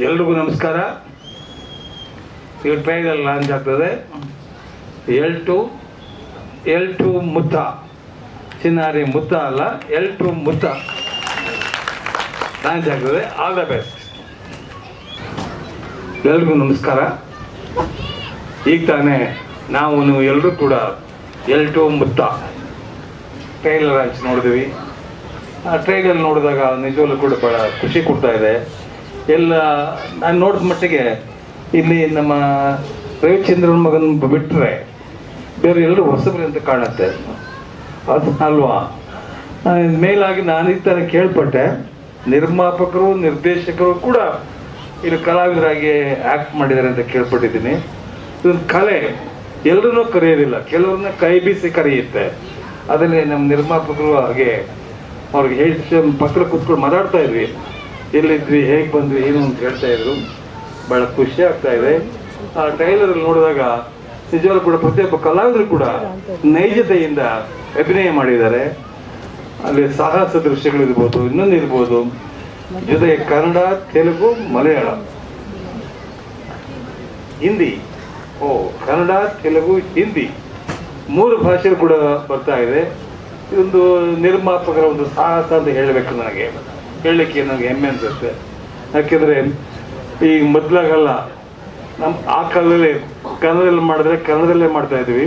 ಎಲ್ರಿಗೂ ನಮಸ್ಕಾರ. ಈಗ ಲಾಂಚ್ ಆಗ್ತದೆ. ಎಲ್ ಟು ಎಲ್ ಟು ಮುತ್ತ. ಚಿನ್ನಾರಿ ಮುತ್ತ ಅಲ್ಲ ಎಲ್ ಟು ಮುತ್ತ. ಲಾಂಚ್ ಆಗ್ತದೆ. ಆಲ್ ದ ಬೆಸ್ಟ್ ಎಲ್ರಿಗೂ ನಮಸ್ಕಾರ. ಈಗ ತಾನೇ ನಾವು ನೀವು ಎಲ್ಲರೂ ಕೂಡ L two Mutta trailer launch ನೋಡಿದ್ವಿ. ಆ ಟ್ರೈಲರ್ ನೋಡಿದಾಗ ನಿಜವಲ್ಲೂ ಕೂಡ ಭಾಳ ಖುಷಿ ಕೊಡ್ತಾ ಇದೆ. ಎಲ್ಲ, ನಾನು ನೋಡಿದ ಮಟ್ಟಿಗೆ ಇಲ್ಲಿ ನಮ್ಮ ರವಿಚಂದ್ರನ ಮಗನ ಬಿಟ್ಟರೆ ಬೇರೆ ಎಲ್ಲರೂ ಹೊಸಬ್ರು ಅಂತ ಕಾಣುತ್ತೆ. ಅದು ಅಲ್ವಾ? ಮೇಲಾಗಿ ನಾನು ಈ ಥರ ಕೇಳ್ಪಟ್ಟೆ. ನಿರ್ಮಾಪಕರು, ನಿರ್ದೇಶಕರು ಕೂಡ ಇಲ್ಲಿ ಕಲಾವಿದರಾಗಿ ಆ್ಯಕ್ಟ್ ಮಾಡಿದ್ದಾರೆ ಅಂತ ಕೇಳ್ಪಟ್ಟಿದ್ದೀನಿ. ಇದೊಂದು ಕಲೆ. ಎಲ್ಲರೂ ಕರೆಯೋದಿಲ್ಲ. ಕೆಲವ್ರನ್ನ ಕೈ ಬೀಸಿ ಕರೆಯುತ್ತೆ. ಅದರಲ್ಲಿ ನಮ್ಮ ನಿರ್ಮಾಪಕರು ಹಾಗೆ ಅವ್ರಿಗೆ ಹೇಳಿ ಪಕ್ಕದ ಕೂತ್ಕೊಂಡು ಮಾತಾಡ್ತಾ ಇದ್ವಿ. ಎಲ್ಲಿದ್ವಿ, ಹೇಗೆ ಬಂದ್ವಿ, ಏನು ಅಂತ ಹೇಳ್ತಾ ಇದ್ರು. ಬಹಳ ಖುಷಿ ಆಗ್ತಾ ಇದೆ. ಆ ಟ್ರೈಲರ್ ನೋಡಿದಾಗ ನಿಜವಾಗ್ಲೂ ಕೂಡ ಪ್ರತಿಯೊಬ್ಬ ಕಲಾವಿದರು ಕೂಡ ನೈಜತೆಯಿಂದ ಅಭಿನಯ ಮಾಡಿದ್ದಾರೆ. ಅಲ್ಲಿ ಸಾಹಸ ದೃಶ್ಯಗಳಿರ್ಬೋದು, ಇನ್ನೊಂದು ಇರ್ಬೋದು. ಜೊತೆಗೆ ಕನ್ನಡ, ತೆಲುಗು, ಮಲಯಾಳ. ಹಿಂದಿ. ಓ, ಕನ್ನಡ, ತೆಲುಗು, ಹಿಂದಿ. ಮೂರು ಭಾಷೆ ಕೂಡ ಬರ್ತಾ ಇದೆ. ಇದೊಂದು ನಿರ್ಮಾಪಕರ ಒಂದು ಸಾಹಸ ಅಂತ ಹೇಳಬೇಕು ನನಗೆ. ಹೇಳಲಿಕ್ಕೆ ನನಗೆ ಹೆಮ್ಮೆ ಅನ್ಸುತ್ತೆ. ಯಾಕೆಂದರೆ ಈ ಮೊದಲಾಗಲ್ಲ ನಮ್ಮ ಆ ಕಾಲದಲ್ಲಿ ಕನ್ನಡದಲ್ಲಿ ಮಾಡಿದ್ರೆ ಕನ್ನಡದಲ್ಲೇ ಮಾಡ್ತಾ ಇದ್ವಿ.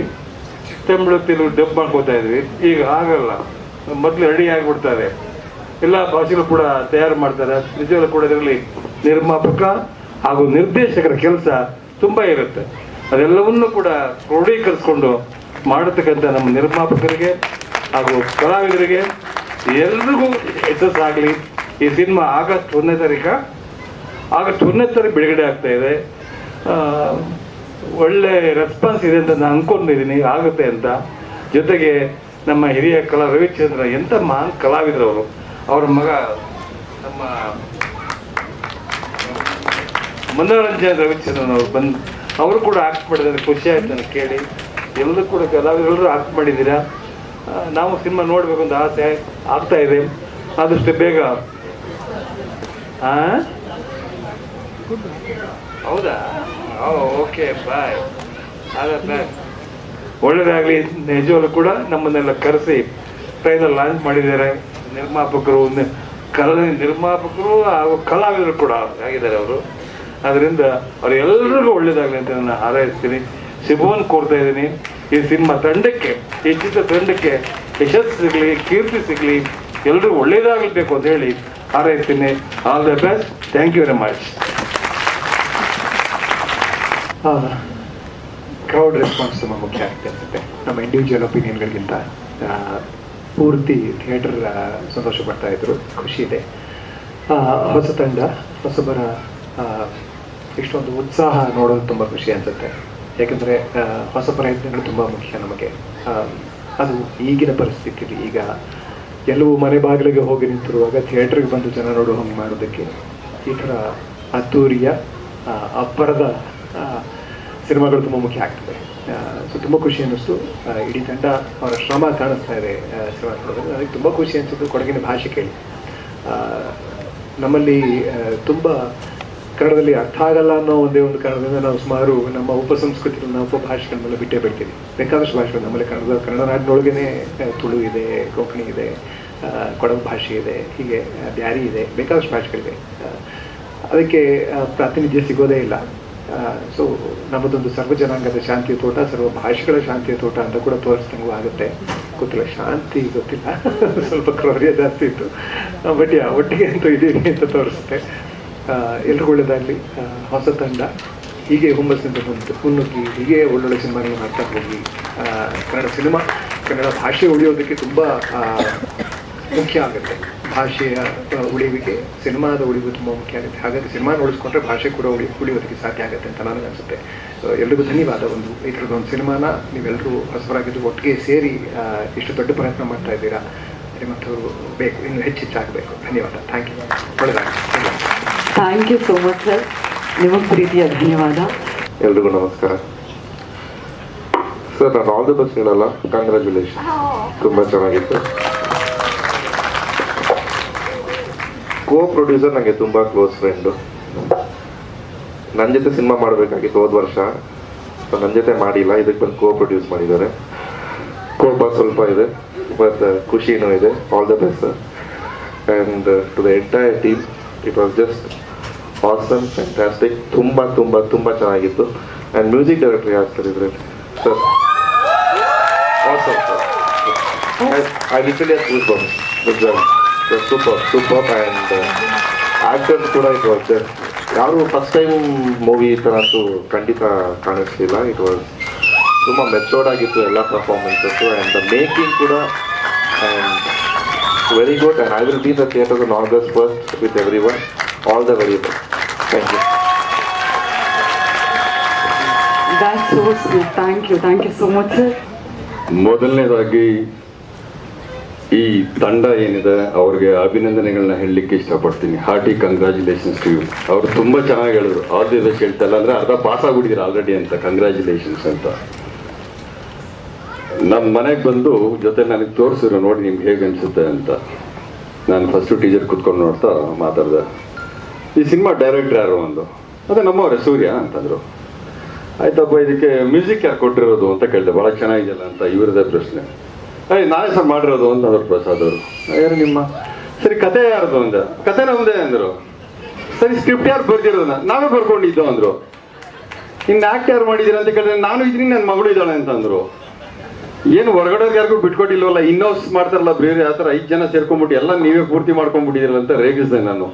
ತಮಿಳು, ತೆಲುಗು ಡಬ್ ಮಾಡ್ಕೋತಾ ಇದ್ವಿ. ಈಗ ಆಗಲ್ಲ ಮೊದಲು ರೆಡಿ ಆಗಿಬಿಡ್ತಾರೆ. ಎಲ್ಲ ಭಾಷೆಗಳು ಕೂಡ ತಯಾರು ಮಾಡ್ತಾರೆ. ನಿಜವಾಗ್ಲೂ ಕೂಡ ಇದರಲ್ಲಿ ನಿರ್ಮಾಪಕ ಹಾಗೂ ನಿರ್ದೇಶಕರ ಕೆಲಸ ತುಂಬ ಇರುತ್ತೆ. ಅದೆಲ್ಲವನ್ನೂ ಕೂಡ ಕ್ರೋಢೀಕರಿಸ್ಕೊಂಡು ಮಾಡತಕ್ಕಂಥ ನಮ್ಮ ನಿರ್ಮಾಪಕರಿಗೆ ಹಾಗೂ ಕಲಾವಿದರಿಗೆ ಎಲ್ರಿಗೂ ಯಶಸ್ಸಾಗಲಿ. ಈ ಸಿನಿಮಾ ಆಗಸ್ಟ್ ಒಂದನೇ ತಾರೀಕ ಆಗಸ್ಟ್ ಒಂದನೇ ತಾರೀಕು ಬಿಡುಗಡೆ ಆಗ್ತಾ ಇದೆ. ಒಳ್ಳೆ ರೆಸ್ಪಾನ್ಸ್ ಇದೆ ಅಂತ ನಾನು ಅಂದ್ಕೊಂಡಿದ್ದೀನಿ ಆಗುತ್ತೆ ಅಂತ. ಜೊತೆಗೆ ನಮ್ಮ ಹಿರಿಯ ಕಲಾ ರವಿಚಂದ್ರ ಎಂಥ ಮಹಾನ್ ಕಲಾವಿದರು ಅವರು. ಮಗ, ನಮ್ಮ ಮನೋರಂಜನ್ ರವಿಚಂದ್ರನ್ ಅವರು ಬಂದು, ಅವರು ಕೂಡ ಆಕ್ಟ್ ಮಾಡಿದ್ದಾರೆ. ಖುಷಿ ಆಯ್ತು ನನಗೆ ಕೇಳಿ. ಎಲ್ಲರೂ ಕೂಡ ಕಲಾವಿದರೆಲ್ಲರೂ ಆಕ್ಟ್ ಮಾಡಿದ್ದೀರಾ? ನಾವು ಸಿನಿಮಾ ನೋಡಬೇಕು ಅಂತ ಆಸೆ ಆಗ್ತಾ ಇದೆ. ಆದಷ್ಟು ಬೇಗ ಹೌದಾ? ಓಕೆ ಬಾಯ್ ಒಳ್ಳೇದಾಗಲಿ ನಿಜವಾಗ್ಲೂ ಕೂಡ ನಮ್ಮನ್ನೆಲ್ಲ ಕರೆಸಿ ಟ್ರೈಲರ್ ಲಾಂಚ್ ಮಾಡಿದ್ದಾರೆ. ನಿರ್ಮಾಪಕರು ಕಲಾ ಕಲ ನಿರ್ಮಾಪಕರು ಹಾಗೂ ಕಲಾವಿದರು ಕೂಡ ಆಗಿದ್ದಾರೆ ಅವರು. ಅದರಿಂದ ಅವರೆಲ್ಲರಿಗೂ ಒಳ್ಳೇದಾಗಲಿ ಅಂತ ನಾನು ಹಾರೈಸ್ತೀನಿ. ಶುಭವನ್ನು ಕೋರ್ತಾ ಇದ್ದೀನಿ. ಈ ಸಿನಿಮಾ ತಂಡಕ್ಕೆ ಈ ಚಿತ್ರ ತಂಡಕ್ಕೆ ಯಶಸ್ಸು ಸಿಗಲಿ ಕೀರ್ತಿ ಸಿಗಲಿ ಎಲ್ಲರಿಗೂ ಒಳ್ಳೇದಾಗಬೇಕು ಅಂತ ಹೇಳಿ ಹಾರೈಸ್ತೀನಿ all the best thank you very much crowd response ತುಂಬ ಮುಖ್ಯ ಆಗುತ್ತೆ ಅನ್ಸುತ್ತೆ ನಮ್ಮ ಇಂಡಿವಿಜುವಲ್ ಒಪಿನಿಯನ್ಗಳಿಗಿಂತ ಪೂರ್ತಿ ಥಿಯೇಟರ್ ಸಂತೋಷ ಪಡ್ತಾ ಇದ್ರು. ಖುಷಿ ಇದೆ. ಹೊಸ ತಂಡ, ಹೊಸಬರ ಇಷ್ಟೊಂದು ಉತ್ಸಾಹ ನೋಡೋದು ತುಂಬ ಖುಷಿ ಅನ್ಸುತ್ತೆ. ಯಾಕಂದರೆ ಹೊಸ ಪ್ರಯತ್ನಗಳು ತುಂಬ ಮುಖ್ಯ ನಮಗೆ. ಅದು ಈಗಿನ ಪರಿಸ್ಥಿತಿಯಲ್ಲಿ ಈಗ ಎಲ್ಲವೂ ಮನೆ ಬಾಗಿಲಿಗೆ ಹೋಗಿ ನಿಂತಿರುವಾಗ ಥಿಯೇಟ್ರಿಗೆ ಬಂದು ಜನ ನೋಡೋ ಹಂಗೆ ಮಾಡೋದಕ್ಕೆ ಈ ಥರ ಅದ್ದೂರಿಯ ಅಪ್ಪರದ ಸಿನಿಮಾಗಳು ತುಂಬ ಮುಖ್ಯ ಆಗ್ತದೆ. ಸೊ ತುಂಬ ಖುಷಿ ಅನ್ನಿಸ್ತು. ಇಡೀ ತಂಡ ಅವರ ಶ್ರಮ ಕಾಣಿಸ್ತಾ ಇದೆ ಸಿನಿಮಾ ನೋಡೋದು ನನಗೆ ತುಂಬ ಖುಷಿ ಅನಿಸಿದ್ದು ಕೊಡಗಿನ ಭಾಷೆ ಕೇಳಿ. ನಮ್ಮಲ್ಲಿ ತುಂಬ ಕನ್ನಡದಲ್ಲಿ ಅರ್ಥ ಆಗಲ್ಲ ಅನ್ನೋ ಒಂದೇ ಒಂದು ಕಾರಣದಿಂದ ನಾವು ಸುಮಾರು ನಮ್ಮ ಉಪಸಂಸ್ಕೃತಿಗಳನ್ನ ಮೇಲೆ ಬಿಟ್ಟೇ ಬಿಡ್ತೀವಿ. ಬೇಕಾದಷ್ಟು ಭಾಷೆಗಳು ನಮ್ಮಲ್ಲಿ ಕನ್ನಡ ಕನ್ನಡ ನಾಡಿನೊಳಗೇನೆ ತುಳು ಇದೆ ಕೊಂಕಣಿ ಇದೆ ಕೊಡಗು ಭಾಷೆ ಇದೆ, ಹೀಗೆ ಬ್ಯಾರಿ ಇದೆ, ಬೇಕಾದಷ್ಟು ಭಾಷೆಗಳಿವೆ. ಅದಕ್ಕೆ ಪ್ರಾತಿನಿಧ್ಯ ಸಿಗೋದೇ ಇಲ್ಲ. ಸೊ ನಮ್ಮದೊಂದು ಸರ್ವ ಜನಾಂಗದ ಶಾಂತಿಯ ತೋಟ, ಸರ್ವ ಭಾಷೆಗಳ ಶಾಂತಿಯ ತೋಟ ಅಂತ ಕೂಡ ತೋರಿಸ್ದಂಗೂ ಆಗುತ್ತೆ. ಗೊತ್ತಿಲ್ಲ, ಶಾಂತಿ ಗೊತ್ತಿಲ್ಲ. ಸ್ವಲ್ಪ ಕ್ರೌರ್ಯ ಜಾಸ್ತಿ ಇತ್ತು. ಬಟ್ ಯಾ ಒಟ್ಟಿಗೆ ಅಂತ ಇದೀವಿ ಅಂತ ತೋರಿಸುತ್ತೆ. ಎಲ್ರಿಗೂ ಒಳ್ಳೆಯದಾಗಲಿ ಹೊಸ ತಂಡ, ಹೀಗೆ ಹುಮ್ಮಸ್ಸಿಂದ ಬಂತು ಮುನ್ನುಗ್ಗಿ, ಹೀಗೆ ಒಳ್ಳೊಳ್ಳೆ ಸಿನಿಮಾಗಳು ಮಾಡ್ತಾ ಹೋಗಿ ಕನ್ನಡ ಸಿನಿಮಾ, ಕನ್ನಡ ಭಾಷೆ ಉಳಿಯೋದಕ್ಕೆ ತುಂಬ ಮುಖ್ಯ ಆಗುತ್ತೆ. ಭಾಷೆಯ ಉಳಿಯುವಿಕೆ ಸಿನಿಮಾದ ಉಳಿವು ತುಂಬ ಮುಖ್ಯ ಆಗುತ್ತೆ. ಹಾಗಾಗಿ ಸಿನಿಮಾ ಉಳಿಸ್ಕೊಂಡ್ರೆ ಭಾಷೆ ಕೂಡ ಉಳಿ, ಉಳಿಯೋದಕ್ಕೆ ಸಾಧ್ಯ ಆಗುತ್ತೆ ಅಂತ ನನಗೆ ಅನಿಸುತ್ತೆ. ಎಲ್ರಿಗೂ ಧನ್ಯವಾದ. ಒಂದು ಈ ಒಂದು ಸಿನಿಮಾನ ನೀವೆಲ್ಲರೂ ಹೊಸಬರಾಗಿದ್ದು ಒಟ್ಟಿಗೆ ಸೇರಿ ಇಷ್ಟು ದೊಡ್ಡ ಪ್ರಯತ್ನ ಮಾಡ್ತಾ ಇದ್ದೀರಾ ಮತ್ತು ಬೇಕು, ಇನ್ನು ಹೆಚ್ಚೆಚ್ಚಾಗಬೇಕು ಧನ್ಯವಾದ. Thank you. ಒಳ್ಳೆದಾಗಲಿ. Thank you so much sir ನಿಮಗೆ ಪ್ರೀತಿಯ ಧನ್ಯವಾದ. ಎಲ್ರಿಗೂ ನಮಸ್ಕಾರ. ಸರ್ ನಾನು ಆಲ್ ದಿ ಬೆಸ್ಟ್ ಹೇಳಲ್ಲ. ಕಂಗ್ರ್ಯಾಚುಲೇಷನ್ ತುಂಬ ಚೆನ್ನಾಗಿತ್ತು. ಕೋ ಪ್ರೊಡ್ಯೂಸರ್ ನನಗೆ ತುಂಬ ಕ್ಲೋಸ್ ಫ್ರೆಂಡು ನನ್ನ ಜೊತೆ ಸಿನಿಮಾ ಮಾಡಬೇಕಾಗಿತ್ತು ಹೋದ ವರ್ಷ. ನನ್ನ ಜೊತೆ ಮಾಡಿಲ್ಲ. ಇದಕ್ಕೆ ಬಂದು ಕೋ ಪ್ರೊಡ್ಯೂಸ್ ಮಾಡಿದ್ದಾರೆ ಕೋಪ ಸ್ವಲ್ಪ ಇದೆ. ಬಟ್ ಖುಷಿನೂ ಇದೆ. All the best and to the entire team it was just awesome fantastic ತುಂಬ ತುಂಬ ತುಂಬ ಚೆನ್ನಾಗಿತ್ತು. ಆ್ಯಂಡ್ ಮ್ಯೂಸಿಕ್ ಡೈರೆಕ್ಟರ್ ಯಾರು ಸರ್ ಇದರಲ್ಲಿ? Sir awesome sir I literally are with them. It was super, superb and uh, ಕೂಡ it was ಯಾರು first time movie ಥರ ಅಂತೂ ಖಂಡಿತ ಕಾಣಿಸ್ಲಿಲ್ಲ. ಇಟ್ ವಾಸ್ ತುಂಬ ಮೆಚೋರ್ಡ್ ಆಗಿತ್ತು ಎಲ್ಲ ಪರ್ಫಾರ್ಮೆನ್ಸಸ್ಸು ಆ್ಯಂಡ್ ದ ಮೇಕಿಂಗ್ ಕೂಡ and very good and I will be the in August first with everyone all the very best thank you That's so. Thank you. Thank you so much, sir. ಮೊದಲನೇದಾಗಿ ಈ ತಂಡ ಏನಿದೆ ಅವ್ರಿಗೆ ಅಭಿನಂದನೆಗಳನ್ನ ಹೇಳಲಿಕ್ಕೆ ಇಷ್ಟಪಡ್ತೀನಿ. Hearty congratulations to you ಅವರು ತುಂಬ ಚೆನ್ನಾಗಿ ಹೇಳಿದ್ರು. ಆಲ್ ದಿ ಹೇಳ್ತಾ ಹೇಳ್ತಲ್ಲ ಅಂದರೆ ಅರ್ಧ ಪಾಸ್ ಆಗ್ಬಿಟ್ಟಿದ್ರು ಆಲ್ರೆಡಿ ಅಂತ. ಕಂಗ್ರ್ಯಾಚುಲೇಷನ್ಸ್ ಅಂತ. ನಮ್ಮ ಮನೆಗೆ ಬಂದು ಜೊತೆ ನನಗೆ ತೋರಿಸಿದ್ರು ನೋಡಿ ನಿಮ್ಗೆ ಹೇಗೆ ಅನಿಸುತ್ತೆ ಅಂತ. ನಾನು ಫಸ್ಟು ಟೀಚರ್ ಕುತ್ಕೊಂಡು ನೋಡ್ತಾ ಮಾತಾಡಿದೆ. ಈ ಸಿನಿಮಾ ಡೈರೆಕ್ಟರ್ ಯಾರು ಒಂದು ಅದೇ ನಮ್ಮವರೇ ಸೂರ್ಯ ಅಂತಂದರು. ಆಯ್ತಪ್ಪ, ಇದಕ್ಕೆ ಮ್ಯೂಸಿಕ್ ಯಾರು ಕೊಟ್ಟಿರೋದು ಅಂತ ಕೇಳಿದೆ. ಭಾಳ ಚೆನ್ನಾಗಿದೆಯಲ್ಲ ಅಂತ ಇವ್ರದೇ ಪ್ರಶ್ನೆ. ಅಯ್ಯ ನಾನೇ ಸರ್ ಮಾಡಿರೋದು ಅಂತ ಅವ್ರು ಪ್ರಸಾದ್ ಅವರು. ಯಾರು ನಿಮ್ಮ? ಸರಿ ಕತೆ ಯಾರ್ದು ಅಂದ? ಕತೆ ನಮ್ದೇ ಅಂದರು. ಸರಿ ಸ್ಕ್ರಿಪ್ಟ್ ಯಾರು ಬರ್ದಿರೋದ ನಾವೇ ಬರ್ಕೊಂಡಿದ್ದು ಅಂದರು. ಇನ್ನು ಆಕ್ಟ್ ಯಾರು ಮಾಡಿದ್ದೀರ ಅಂತ ಕೇಳಿದ್ರೆ ನಾನು ಇದ್ದೀನಿ ನನ್ನ ಮಗಳು ಇದ್ದಾಳೆ ಅಂತಂದ್ರು. ಏನು ಹೊರಗಡೆ ಯಾರಿಗೂ ಬಿಟ್ಕೊಟ್ಟಿಲ್ವಲ್ಲ ಇನ್ನೋಸ್ ಮಾಡ್ತಾರಲ್ಲ ಬೇರೆ, ಆ ಥರ ಐದು ಜನ ಸೇರ್ಕೊಂಡ್ಬಿಟ್ಟು ಎಲ್ಲ ನೀವೇ ಪೂರ್ತಿ ಮಾಡ್ಕೊಂಡ್ಬಿಟ್ಟಿದ್ದೀರಲ್ಲ ಅಂತ ರೇಗಿಸಿದೆ ನಾನು.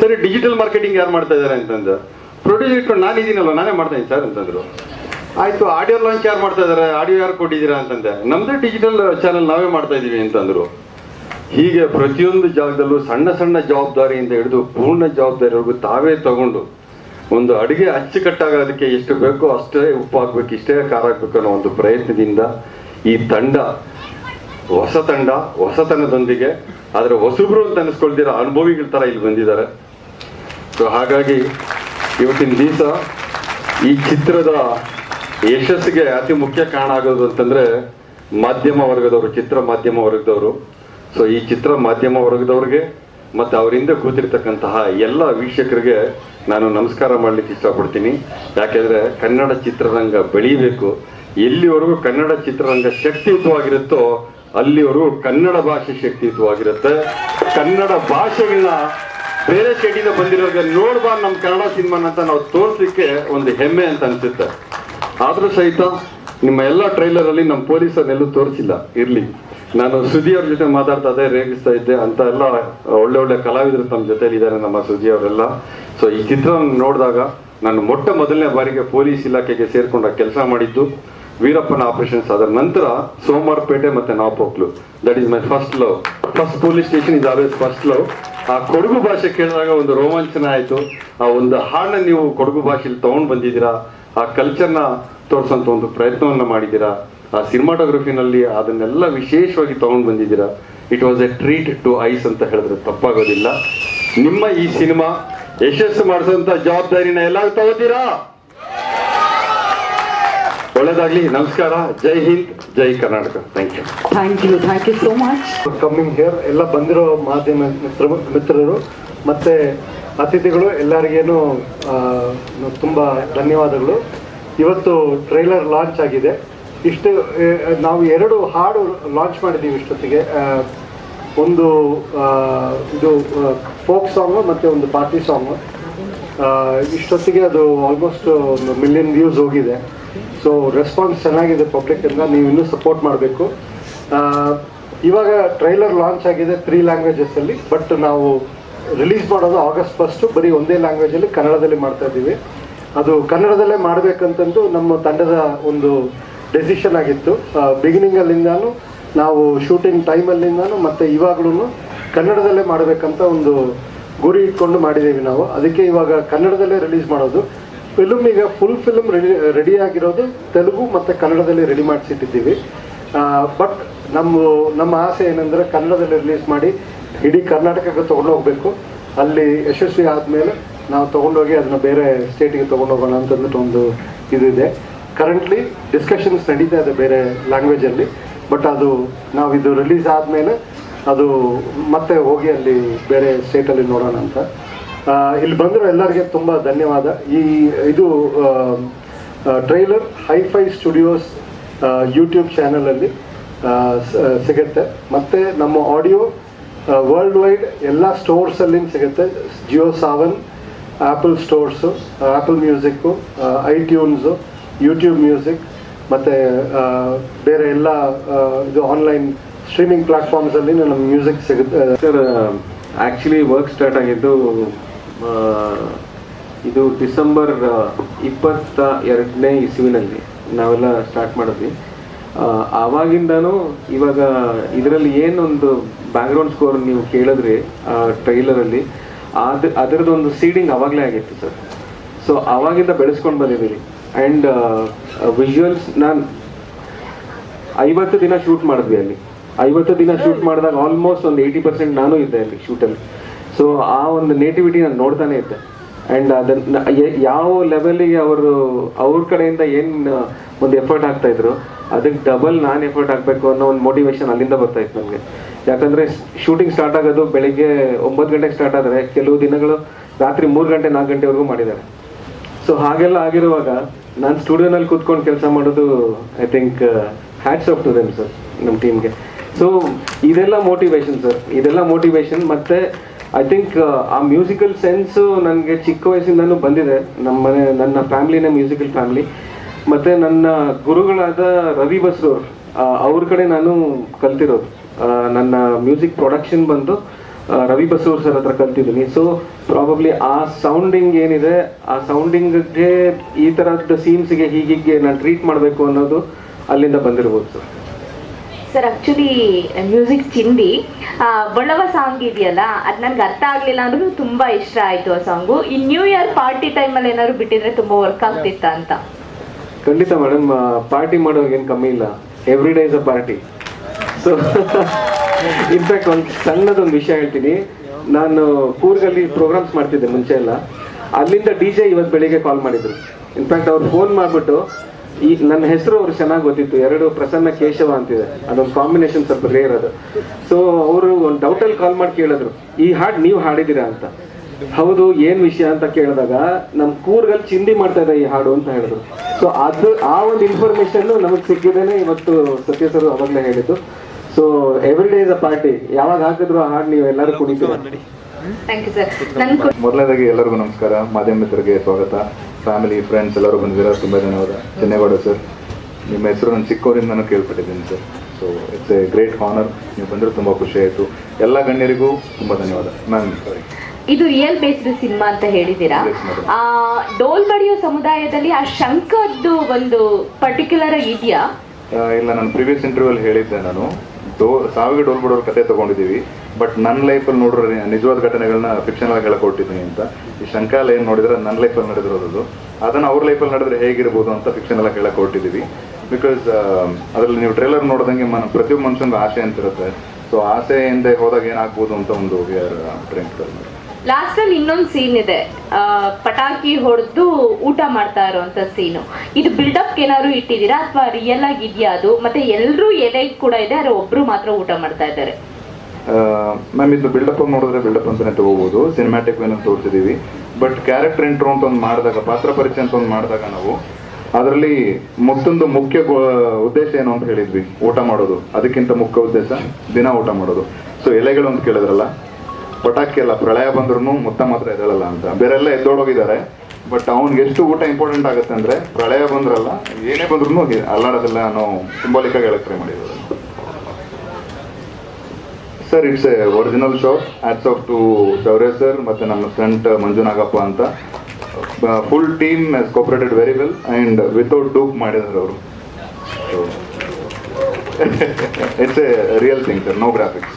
ಸರಿ ಡಿಜಿಟಲ್ ಮಾರ್ಕೆಟಿಂಗ್ ಯಾರು ಮಾಡ್ತಾ ಇದ್ದಾರೆ ಅಂತಂದ್ರೆ ಪ್ರೊಡ್ಯೂಸ್ ಇಟ್ಕೊಂಡು ನಾನು ಇದೀನಲ್ಲ, ನಾನೇ ಮಾಡ್ತಾ ಇದ್ದೀನಿ ಸರ್ ಅಂತಂದ್ರು. ಆಯ್ತು ಆಡಿಯೋ ಲಾಂಚ್ ಯಾರು ಮಾಡ್ತಾ ಇದ್ದಾರೆ ಆಡಿಯೋ ಯಾರು ಕೊಟ್ಟಿದ್ದೀರಾ ಅಂತಂದೆ. ನಮ್ಮದೇ ಡಿಜಿಟಲ್ ಚಾನಲ್ ನಾವೇ ಮಾಡ್ತಾ ಇದ್ದೀವಿ ಅಂತಂದ್ರು. ಹೀಗೆ ಪ್ರತಿಯೊಂದು ಜಾಗದಲ್ಲೂ ಸಣ್ಣ ಸಣ್ಣ ಜವಾಬ್ದಾರಿಯಿಂದ ಹಿಡಿದು ಪೂರ್ಣ ಜವಾಬ್ದಾರಿವರೆಗೂ ತಾವೇ ತಗೊಂಡು ಒಂದು ಅಡುಗೆ ಅಚ್ಚುಕಟ್ಟಾಗೋದಕ್ಕೆ ಎಷ್ಟು ಬೇಕೋ ಅಷ್ಟೇ ಉಪ್ಪು ಹಾಕ್ಬೇಕು ಇಷ್ಟೇ ಖಾರ ಹಾಕ್ಬೇಕು ಅನ್ನೋ ಒಂದು ಪ್ರಯತ್ನದಿಂದ ಈ ತಂಡ, ಹೊಸ ತಂಡ, ಹೊಸತನದೊಂದಿಗೆ ಆದರೆ ಹೊಸಬ್ರು ಅಂತ ಅನಿಸ್ಕೊಳ್ದಿರೋ ಅನುಭವಿಗಳ ತರ ಇಲ್ಲಿ ಬಂದಿದ್ದಾರೆ. ಸೊ ಹಾಗಾಗಿ ಇವತ್ತಿನ ದಿವಸ ಈ ಚಿತ್ರದ ಯಶಸ್ಸಿಗೆ ಅತಿ ಮುಖ್ಯ ಕಾರಣ ಆಗೋದು ಅಂತಂದ್ರೆ ಮಾಧ್ಯಮ ವರ್ಗದವರು, ಚಿತ್ರ ಮಾಧ್ಯಮ ವರ್ಗದವರು. ಸೊ ಈ ಚಿತ್ರ ಮಾಧ್ಯಮ ವರ್ಗದವ್ರಿಗೆ ಮತ್ತು ಅವರಿಂದ ಕೂತಿರ್ತಕ್ಕಂತಹ ಎಲ್ಲ ವೀಕ್ಷಕರಿಗೆ ನಾನು ನಮಸ್ಕಾರ ಮಾಡ್ಲಿಕ್ಕೆ ಇಷ್ಟಪಡ್ತೀನಿ. ಯಾಕೆಂದರೆ ಕನ್ನಡ ಚಿತ್ರರಂಗ ಬೆಳೀಬೇಕು. ಎಲ್ಲಿವರೆಗೂ ಕನ್ನಡ ಚಿತ್ರರಂಗ ಶಕ್ತಿಯುತವಾಗಿರುತ್ತೋ ಅಲ್ಲಿವರೆಗೂ ಕನ್ನಡ ಭಾಷೆ ಶಕ್ತಿಯುತವಾಗಿರುತ್ತೆ. ಕನ್ನಡ ಭಾಷೆಗಳನ್ನ ಬೇರೆ ಸ್ಟೇಟಿಂದ ಬಂದಿರೋರಿಗೆ ನೋಡ್ಬಾ ನಮ್ಮ ಕನ್ನಡ ಸಿನಿಮಾನ ಅಂತ ನಾವು ತೋರಿಸ್ಲಿಕ್ಕೆ ಒಂದು ಹೆಮ್ಮೆ ಅಂತ ಅನ್ಸುತ್ತೆ. ಆದರೂ ಸಹಿತ ನಿಮ್ಮ ಎಲ್ಲ ಟ್ರೈಲರ್ ಅಲ್ಲಿ ನಮ್ಮ ಪೊಲೀಸರನ್ನೆಲ್ಲೂ ತೋರಿಸಿಲ್ಲ. ಇರ್ಲಿ. ನಾನು ಸುದಿ ಅವ್ರ ಜೊತೆ ಮಾತಾಡ್ತಾ ಇದ್ದೆ, ರೇಗಿಸ್ತಾ ಇದ್ದೆ, ಅಂತ ಎಲ್ಲ ಒಳ್ಳೆ ಒಳ್ಳೆ ಕಲಾವಿದರು ತಮ್ಮ ಜೊತೆಲಿ ಇದ್ದಾರೆ ನಮ್ಮ ಸುದಿ ಅವರೆಲ್ಲ. ಸೊ ಈ ಚಿತ್ರ ನೋಡಿದಾಗ ನಾನು ಮೊಟ್ಟ ಮೊದಲನೇ ಬಾರಿಗೆ ಪೊಲೀಸ್ ಇಲಾಖೆಗೆ ಸೇರ್ಕೊಂಡ ಕೆಲಸ ಮಾಡಿದ್ದು. ವೀರಪ್ಪನ ಆಪರೇಷನ್ಸ್ ಅದರ ನಂತರ ಸೋಮವಾರಪೇಟೆ ಮತ್ತೆ Napoklu. That is my first love first police station is always first love ಆ ಕೊಡಗು ಭಾಷೆ ಕೇಳಿದಾಗ ಒಂದು ರೋಮಾಂಚನ ಆಯಿತು. ಆ ಒಂದು ಹಾಡನ್ನ ನೀವು ಕೊಡಗು ಭಾಷೆಯಲ್ಲಿ ತಗೊಂಡು ಬಂದಿದ್ದೀರಾ? ಆ ಕಲ್ಚರ್ನ ತೋರಿಸೋಂಥ ಒಂದು ಪ್ರಯತ್ನವನ್ನ ಮಾಡಿದ್ದೀರಾ? ಆ ಸಿನಿಮಾಟೋಗ್ರಫಿನಲ್ಲಿ ಅದನ್ನೆಲ್ಲ ವಿಶೇಷವಾಗಿ ತಗೊಂಡು ಬಂದಿದ್ದೀರಾ? It was a treat to eyes ಅಂತ ಹೇಳಿದ್ರೆ ತಪ್ಪಾಗೋದಿಲ್ಲ. ನಿಮ್ಮ ಈ ಸಿನಿಮಾ ಯಶಸ್ಸು ಮಾಡಿಸೋಂಥ ಜವಾಬ್ದಾರಿನ ಎಲ್ಲರೂ ತಗೋತೀರಾ ಒಳ್ಳೇದಾಗ್ಲಿ ನಮಸ್ಕಾರ ಜೈ ಹಿಂದ್ ಜೈ Karnataka. Thank you thank you thank you so much coming here ಎಲ್ಲ ಬಂದಿರೋ ಮಾಧ್ಯಮ ಮಿತ್ರ ಮಿತ್ರರು ಮತ್ತೆ ಅತಿಥಿಗಳು ಎಲ್ಲರಿಗೇನು ತುಂಬ ಧನ್ಯವಾದಗಳು. ಇವತ್ತು ಟ್ರೈಲರ್ ಲಾಂಚ್ ಆಗಿದೆ. ಇಷ್ಟು ನಾವು ಎರಡು ಹಾಡು ಲಾಂಚ್ ಮಾಡಿದ್ದೀವಿ ಇಷ್ಟೊತ್ತಿಗೆ. ಒಂದು ಇದು ಫೋಕ್ ಸಾಂಗು ಮತ್ತು ಒಂದು ಪಾರ್ಟಿ ಸಾಂಗು ಇಷ್ಟೊತ್ತಿಗೆ ಅದು ಆಲ್ಮೋಸ್ಟ್ ಒಂದು ಮಿಲಿಯನ್ ವ್ಯೂಸ್ ಹೋಗಿದೆ. ಸೊ ರೆಸ್ಪಾನ್ಸ್ ಚೆನ್ನಾಗಿದೆ ಪಬ್ಲಿಕ್ಕಿಂದ ನೀವು ಇನ್ನೂ ಸಪೋರ್ಟ್ ಮಾಡಬೇಕು. ಇವಾಗ ಟ್ರೈಲರ್ ಲಾಂಚ್ ಆಗಿದೆ ತ್ರೀ ಲ್ಯಾಂಗ್ವೇಜಸ್ಸಲ್ಲಿ ಬಟ್ ನಾವು ರಿಲೀಸ್ ಮಾಡೋದು ಆಗಸ್ಟ್ ಫಸ್ಟು ಬರೀ ಒಂದೇ ಲ್ಯಾಂಗ್ವೇಜಲ್ಲಿ ಕನ್ನಡದಲ್ಲಿ ಮಾಡ್ತಾ ಇದ್ದೀವಿ. ಅದು ಕನ್ನಡದಲ್ಲೇ ಮಾಡಬೇಕಂತಂದು ನಮ್ಮ ತಂಡದ ಒಂದು ಡೆಸಿಷನ್ ಆಗಿತ್ತು. ಬಿಗಿನಿಂಗಲ್ಲಿಂದಾನು ನಾವು ಶೂಟಿಂಗ್ ಟೈಮಲ್ಲಿಂದಾನು ಮತ್ತು ಇವಾಗಲೂ ಕನ್ನಡದಲ್ಲೇ ಮಾಡಬೇಕಂತ ಒಂದು ಗುರಿ ಇಟ್ಕೊಂಡು ಮಾಡಿದ್ದೀವಿ ನಾವು. ಅದಕ್ಕೆ ಇವಾಗ ಕನ್ನಡದಲ್ಲೇ ರಿಲೀಸ್ ಮಾಡೋದು. ಫಿಲ್ಮ್ ಈಗ ಫುಲ್ ಫಿಲಮ್ ರೆಡಿ ರೆಡಿ ಆಗಿರೋದು ತೆಲುಗು ಮತ್ತು ಕನ್ನಡದಲ್ಲಿ ರೆಡಿ ಮಾಡಿಸಿಟ್ಟಿದ್ದೀವಿ. ಬಟ್ ನಮ್ಮ ನಮ್ಮ ಆಸೆ ಏನಂದರೆ ಕನ್ನಡದಲ್ಲಿ ರಿಲೀಸ್ ಮಾಡಿ ಇಡೀ ಕರ್ನಾಟಕಕ್ಕೆ ತೊಗೊಂಡು ಹೋಗಬೇಕು ಅಲ್ಲಿ ಯಶಸ್ವಿ ಆದಮೇಲೆ ನಾವು ತೊಗೊಂಡೋಗಿ ಅದನ್ನ ಬೇರೆ ಸ್ಟೇಟಿಗೆ ತೊಗೊಂಡು ಹೋಗೋಣ ಅಂತಂದ್ಬಿಟ್ಟು ಒಂದು ಇದಿದೆ. ಕರೆಂಟ್ಲಿ ಡಿಸ್ಕಷನ್ಸ್ ನಡೀತಾ ಇದೆ ಬೇರೆ ಲ್ಯಾಂಗ್ವೇಜಲ್ಲಿ ಬಟ್ ಅದು ನಾವು ಇದು ರಿಲೀಸ್ ಆದಮೇಲೆ ಅದು ಮತ್ತೆ ಹೋಗಿ ಅಲ್ಲಿ ಬೇರೆ ಸ್ಟೇಟಲ್ಲಿ ನೋಡೋಣ ಅಂತ. ಇಲ್ಲಿ ಬಂದಿರೋ ಎಲ್ಲರಿಗೆ ತುಂಬ ಧನ್ಯವಾದ. ಈ, ಇದು ಟ್ರೈಲರ್ ಹೈಫೈ ಸ್ಟುಡಿಯೋಸ್ ಯೂಟ್ಯೂಬ್ ಚಾನಲಲ್ಲಿ ಸಿಗುತ್ತೆ. ಮತ್ತು ನಮ್ಮ ಆಡಿಯೋ ವರ್ಲ್ಡ್ ವೈಡ್ ಎಲ್ಲ ಸ್ಟೋರ್ಸಲ್ಲಿ ಸಿಗುತ್ತೆ. Jio Saavn Apple stores Apple music iTunes YouTube music ಮತ್ತು ಬೇರೆ ಎಲ್ಲ ಇದು ಆನ್ಲೈನ್ ಸ್ಟ್ರೀಮಿಂಗ್ ಪ್ಲಾಟ್ಫಾರ್ಮ್ಸಲ್ಲಿ ನಮ್ಮ ಮ್ಯೂಸಿಕ್ ಸಿಗುತ್ತೆ. ಸರ್ ಆ್ಯಕ್ಚುಲಿ ವರ್ಕ್ ಸ್ಟಾರ್ಟ್ ಆಗಿದ್ದು ಇದು ಡಿಸೆಂಬರ್ ಇಪ್ಪತ್ತ ಎರಡನೇ ಇಸುವಿನಲ್ಲಿ ನಾವೆಲ್ಲ ಸ್ಟಾರ್ಟ್ ಮಾಡಿದ್ವಿ. ಆವಾಗಿಂದನೂ ಇವಾಗ ಇದರಲ್ಲಿ ಏನೊಂದು ಬ್ಯಾಕ್ಗ್ರೌಂಡ್ ಸ್ಕೋರ್ ನೀವು ಕೇಳಿದ್ರಿ ಟ್ರೈಲರಲ್ಲಿ ಅದು, ಅದರದ್ದೊಂದು ಸೀಡಿಂಗ್ ಆವಾಗಲೇ ಆಗಿತ್ತು ಸರ್ ಸೊ ಆವಾಗಿಂದ ಬೆಳೆಸ್ಕೊಂಡು ಬಂದಿದ್ದೀವಿ ಆ್ಯಂಡ್ ವಿಜುವಲ್ಸ್ ನಾನು ಐವತ್ತು ದಿನ ಶೂಟ್ ಮಾಡಿದ್ವಿ ಅಲ್ಲಿ. ಐವತ್ತು ದಿನ ಶೂಟ್ ಮಾಡಿದಾಗ ಆಲ್ಮೋಸ್ಟ್ ಒಂದು ಏಯ್ಟಿ ಪರ್ಸೆಂಟ್ ನಾನು ಇದ್ದೆ ಅಲ್ಲಿ ಶೂಟಲ್ಲಿ ಸೊ ಆ ಒಂದು ನೇಟಿವಿಟಿ ನಾನು ನೋಡ್ತಾನೆ ಇದ್ದೆ. ಆ್ಯಂಡ್ ಅದನ್ನ ಯಾವ ಲೆವೆಲಿಗೆ ಅವರು, ಅವ್ರ ಕಡೆಯಿಂದ ಏನು ಒಂದು ಎಫರ್ಟ್ ಹಾಕ್ತಾ ಇದ್ರು ಅದಕ್ಕೆ ಡಬಲ್ ನಾನು ಎಫರ್ಟ್ ಹಾಕಬೇಕು ಅನ್ನೋ ಒಂದು ಮೋಟಿವೇಶನ್ ಅಲ್ಲಿಂದ ಬರ್ತಾ ಇತ್ತು ನನಗೆ. ಯಾಕಂದರೆ ಶೂಟಿಂಗ್ ಸ್ಟಾರ್ಟ್ ಆಗೋದು ಬೆಳಿಗ್ಗೆ ಒಂಬತ್ತು ಗಂಟೆಗೆ ಸ್ಟಾರ್ಟ್ ಆದರೆ ಕೆಲವು ದಿನಗಳು ರಾತ್ರಿ ಮೂರು ಗಂಟೆ, ನಾಲ್ಕು ಗಂಟೆವರೆಗೂ ಮಾಡಿದ್ದಾರೆ. ಸೊ ಹಾಗೆಲ್ಲ ಆಗಿರುವಾಗ ನಾನು ಸ್ಟುಡಿಯೋನಲ್ಲಿ ಕೂತ್ಕೊಂಡು ಕೆಲಸ ಮಾಡೋದು I think hats off to them sir ನಮ್ಮ ಟೀಮ್ಗೆ ಸೊ ಇದೆಲ್ಲ ಮೋಟಿವೇಶನ್ ಸರ್ ಇದೆಲ್ಲ ಮೋಟಿವೇಶನ್ ಮತ್ತೆ ಐ ಥಿಂಕ್ ಆ ಮ್ಯೂಸಿಕಲ್ ಸೆನ್ಸ್ ನನಗೆ ಚಿಕ್ಕ ವಯಸ್ಸಿಂದನೂ ಬಂದಿದೆ. ನಮ್ಮ ಮನೆ, ನನ್ನ ಫ್ಯಾಮ್ಲಿನೇ ಮ್ಯೂಸಿಕಲ್ ಫ್ಯಾಮಿಲಿ ಮತ್ತು ನನ್ನ ಗುರುಗಳಾದ ರವಿ ಬಸ್ರೂರ್ ಅವ್ರ ಕಡೆ ನಾನು ಕಲ್ತಿರೋದು. ನನ್ನ ಮ್ಯೂಸಿಕ್ ಪ್ರೊಡಕ್ಷನ್ ಬಂದು ರವಿ ಬಸೂರ್ ಸರ್ ಹತ್ರ ಕಲ್ತಿದ್ದೀನಿ. ಸೊ ಪ್ರಾಬಬ್ಲಿ ಆ ಸೌಂಡಿಂಗ್ ಏನಿದೆ, ಆ ಸೌಂಡಿಂಗ್ಗೆ ಈ ಥರದ ಸೀನ್ಸ್ಗೆ ಹೀಗೀಗೆ ನಾನು ಟ್ರೀಟ್ ಮಾಡಬೇಕು ಅನ್ನೋದು ಅಲ್ಲಿಂದ ಬಂದಿರ್ಬೋದು ಸರ್ ಸರ್ ಆಕ್ಚುಲಿ ಮ್ಯೂಸಿಕ್ ಚಿಂದಿ ಬಳ್ಳವ ಸಾಂಗ್ ಇದೆಯಲ್ಲ, ಅದು ನನಗೆ ಅರ್ಥ ಆಗಲಿಲ್ಲ ಅಂದ್ರೂ ತುಂಬ ಇಷ್ಟ ಆಯಿತು ಆ ಸಾಂಗು ಈ ನ್ಯೂ ಇಯರ್ ಪಾರ್ಟಿ ಟೈಮಲ್ಲಿ ಏನಾದ್ರು ಬಿಟ್ಟಿದ್ರೆ ತುಂಬ ವರ್ಕ್ ಆಗ್ತಿತ್ತ ಅಂತ. ಖಂಡಿತ ಮೇಡಮ್ ಪಾರ್ಟಿ ಮಾಡೋಗೇನು ಕಮ್ಮಿ ಇಲ್ಲ. Every day is a party so in fact ಒಂದು ಸಣ್ಣದೊಂದು ವಿಷಯ ಹೇಳ್ತೀನಿ. ನಾನು ಕೂರ್ಗಲ್ಲಿ ಪ್ರೋಗ್ರಾಮ್ಸ್ ಮಾಡ್ತಿದ್ದೆ ಮುಂಚೆ ಎಲ್ಲ. ಅಲ್ಲಿಂದ ಡಿ ಜೆ ಇವತ್ತು ಬೆಳಿಗ್ಗೆ ಕಾಲ್ ಮಾಡಿದ್ರು. ಇನ್ಫ್ಯಾಕ್ಟ್ ಅವ್ರು ಫೋನ್ ಮಾಡಿಬಿಟ್ಟು ಈ ನನ್ನ ಹೆಸರು ಅವ್ರು ಚೆನ್ನಾಗಿ ಗೊತ್ತಿತ್ತು. ಎರಡು ಪ್ರಸನ್ನ ಕೇಶವ ಅಂತಿದೆ. ಅದೊಂದು ಕಾಂಬಿನೇಷನ್ ಸ್ವಲ್ಪ ರೇರ್ ಅದು. ಸೊ ಅವರು ಒಂದು ಡೌಟಲ್ಲಿ ಕಾಲ್ ಮಾಡಿ ಕೇಳಿದ್ರು. ಈ ಹಾಡು ನೀವು ಹಾಡಿದ್ದೀರಾ ಅಂತ. ಹೌದು ಏನ್ ವಿಷಯ ಅಂತ ಕೇಳಿದಾಗ ನಮ್ ಕೂರ್ಗಲ್ಲಿ ಚಿಂದಿ ಮಾಡ್ತಾ ಇದೆ ಈ ಹಾಡು ಅಂತ ಹೇಳಿದ್ರು. ಸೊ ಅದು ಆ ಒಂದು ಇನ್ಫಾರ್ಮೇಶನ್ ನಮಗೆ ಸಿಕ್ಕಿದೇನೆ ಇವತ್ತು ಸತ್ಯ ಸರ್ ಅವಾಗಲೇ ಹೇಳಿದ್ದು. So every day is a party ಯಾವಾಗ ಹಾಕಿದ್ರು ಆ ಹಾಡು ನೀವು ಎಲ್ಲರೂ ಕುಣಿತೀರ ಥ್ಯಾಂಕ್ ಯು ಸರ್ ನನ್ನ ಮೊದಲನೇದಾಗಿ ಎಲ್ಲರಿಗೂ ನಮಸ್ಕಾರ. ಮಾಧ್ಯಮ ಮಿತ್ರರಿಗೆ ಸ್ವಾಗತ. ಫ್ಯಾಮಿಲಿ ಫ್ರೆಂಡ್ಸ್ ಎಲ್ಲರೂ ಬಂದಿದ್ದೀರಾ? ತುಂಬ ಧನ್ಯವಾದ. ಚೆನ್ನೇಗೌಡ ಸರ್ ನಿಮ್ಮ ಹೆಸರು ನಾನು ಚಿಕ್ಕವರಿಂದ ನಾನು ಕೇಳ್ಪಟ್ಟಿದ್ದೀನಿ sir so it's a great honour ನೀವು ಬಂದರೂ ತುಂಬ ಖುಷಿ ಆಯಿತು. ಎಲ್ಲ ಗಣ್ಯರಿಗೂ ತುಂಬ ಧನ್ಯವಾದ. ಮ್ಯಾಮ್ ಇದು ರಿಯಲ್ ಬೇಸ್ಡ್ ಸಿನಿಮಾ ಅಂತ ಹೇಳಿದ್ದೀರಾ? ಡೋಲ್ ಬಡಿಯೋ ಸಮುದಾಯದಲ್ಲಿ ಆ ಶಂಕದ್ದು ಒಂದು ಪರ್ಟಿಕ್ಯುಲರ್ ಇದೆಯಾ? ಇಲ್ಲ ನಾನು ಪ್ರಿವಿಯಸ್ ಇಂಟರ್ವ್ಯೂಲ್ಲಿ ಹೇಳಿದ್ದೆ ನಾನು. ಡೋ ಸಾವಿಗೆ ಡೋಲ್ ಬಡೋರ್ ಕತೆ ತೊಗೊಂಡಿದ್ದೀವಿ. ಬಟ್ ನನ್ನ ಲೈಫಲ್ಲಿ ನೋಡ್ರಿ, ನಿಜವಾದ ಘಟನೆಗಳನ್ನ ಫಿಕ್ಷನ್ ಆಗಿ ಹೇಳ್ಕೊಟ್ಟಿದ್ದೀನಿ ಅಂತ. ಈ ಶಂಕಾಲ ಏನು ನೋಡಿದ್ರೆ ನನ್ನ ಲೈಫಲ್ಲಿ ನಡೆದಿರೋದು ಅದನ್ನು ಅವ್ರ ಲೈಫಲ್ಲಿ ನಡೆದ್ರೆ ಹೇಗಿರ್ಬೋದು ಅಂತ ಫಿಕ್ಷನ್ ಎಲ್ಲ ಹೇಳಕ್ ಹೊರಟಿದ್ದೀವಿ ಬಿಕಾಸ್ ಅದರಲ್ಲಿ ನೀವು ಟ್ರೇಲರ್ ನೋಡಿದಂಗೆ ಮನ, ಪ್ರತಿಯೊಬ್ಬ ಮನುಷ್ಯನಿಗೆ ಆಸೆ ಅಂತ ಇರುತ್ತೆ. ಸೊ ಆಸೆ ಹಿಂದೆ ಹೋದಾಗ ಏನಾಗ್ಬೋದು ಅಂತ ಒಂದು ಟ್ರೈನ್ ಲಾಸ್ಟ್ ಅಲ್ಲಿ. ಇನ್ನೊಂದು ಸೀನ್ ಇದೆ. ಪಟಾಕಿ ಹೊಡೆದು ಊಟ ಮಾಡ್ತಾ ಇರುವಂತ ಸೀನು ಇದು ಬಿಲ್ಡಪ್ ಏನಾದ್ರು ಇಟ್ಟಿದ್ದೀರಾ? ಅಥವಾ ರಿಯಲ್ ಆಗಿ ಇದೆಯಾ ಅದು? ಮತ್ತೆ ಎಲ್ಲರೂ ಎಲೆ ಕೂಡ ಇದೆ, ಆದ್ರೆ ಒಬ್ರು ಮಾತ್ರ ಊಟ ಮಾಡ್ತಾ ಇದ್ದಾರೆ? ಮ್ಯಾಮ್ ಇದು ಬಿಲ್ಡಪ್ ನೋಡಿದ್ರೆ ಬಿಲ್ಡಪ್ ಅಂತಾನೆ ತಗೋಬಹುದು ಸಿನಿಮ್ಯಾಟಿಕ್ ವೇನ ತೋರಿಸಿದೀವಿ. ಬಟ್ ಕ್ಯಾರೆಕ್ಟರ್ ಇಂಟ್ರೋ ಅಂತ ಒಂದು ಮಾಡಿದಾಗ, ಪಾತ್ರ ಪರಿಚಯ ಅಂತ ಒಂದು ಮಾಡಿದಾಗ ನಾವು, ಅದರಲ್ಲಿ ಮತ್ತೊಂದು ಮುಖ್ಯ ಉದ್ದೇಶ ಏನು ಅಂತ ಹೇಳಿದ್ವಿ. ಊಟ ಮಾಡೋದು. ಅದಕ್ಕಿಂತ ಮುಖ್ಯ ಉದ್ದೇಶ ದಿನ ಊಟ ಮಾಡೋದು. ಸೊ ಎಲೆಗಳು ಅಂತ ಕೇಳಿದ್ರಲ್ಲ, ಪಟಾಕಿ ಎಲ್ಲ ಪ್ರಳಯ ಬಂದ್ರೂ ಮುತ್ತ ಮಾತ್ರ ಎದ್ದೇಳಲ್ಲ ಅಂತ. ಬೇರೆಲ್ಲ ಎದ್ದೋಡೋಗಿದ್ದಾರೆ. ಬಟ್ ಅವ್ನಿಗೆ ಎಷ್ಟು ಊಟ ಇಂಪಾರ್ಟೆಂಟ್ ಆಗುತ್ತೆ ಅಂದ್ರೆ, ಪ್ರಳಯ ಬಂದ್ರಲ್ಲ, ಏನೇ ಬಂದ್ರೂ ಅಲ್ಲಾಡೋದಿಲ್ಲ ಅನ್ನೋ ಸಿಂಬಾಲಿಕ್ ಆಗಿ ಟ್ರೈ ಮಾಡಿದ್ರು sir it's a original shop hats off to Shaurya sir ಮತ್ತೆ ನಮ್ಮ ಫ್ರೆಂಡ್ ಮಂಜುನಾಗಪ್ಪ ಅಂತ. Full team cooperated very well and without dupe ಮಾಡಿದ್ರು ಅವರು. It's a real thing sir no graphics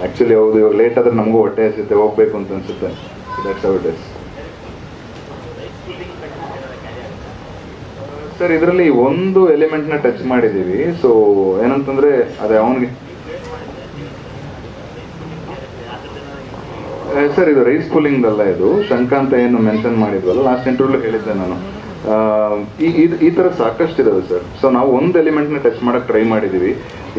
actually ಹೌದು ಇವಾಗ ಲೇಟ್ ಆದರೆ ನಮಗೂ ಹೊಟ್ಟೆ ಹಸಿತೆ ಹೋಗ್ಬೇಕು ಅಂತ ಅನ್ಸುತ್ತೆ. ದಟ್ಸ್ ಅವರ್ ಡೇಸ್ ಸರ್ ಇದರಲ್ಲಿ ಒಂದು ಎಲಿಮೆಂಟ್ನ ಟಚ್ ಮಾಡಿದೀವಿ ಸೊ ಏನಂತಂದ್ರೆ ಅದೇ ಅವನಿಗೆ ಸರ್ ಇದು ರೈಸ್ ಪುಲ್ಲಿಂಗ್ ಅಲ್ಲ ಇದು. ಶಂಕಾಂತ ಏನು ಮೆನ್ಷನ್ ಮಾಡಿದ್ವಲ್ಲ ಲಾಸ್ಟ್ ಇಂಟರ್ವ್ಯೂ ಹೇಳಿದ್ದೆ ನಾನು. ಈ, ಈ- ತರ ಸಾಕಷ್ಟು ಇದಾವೆ ಸರ್ ಸೊ ನಾವು ಒಂದು ಎಲಿಮೆಂಟ್ನ ಟಚ್ ಮಾಡಕ್ ಟ್ರೈ ಮಾಡಿದೀವಿ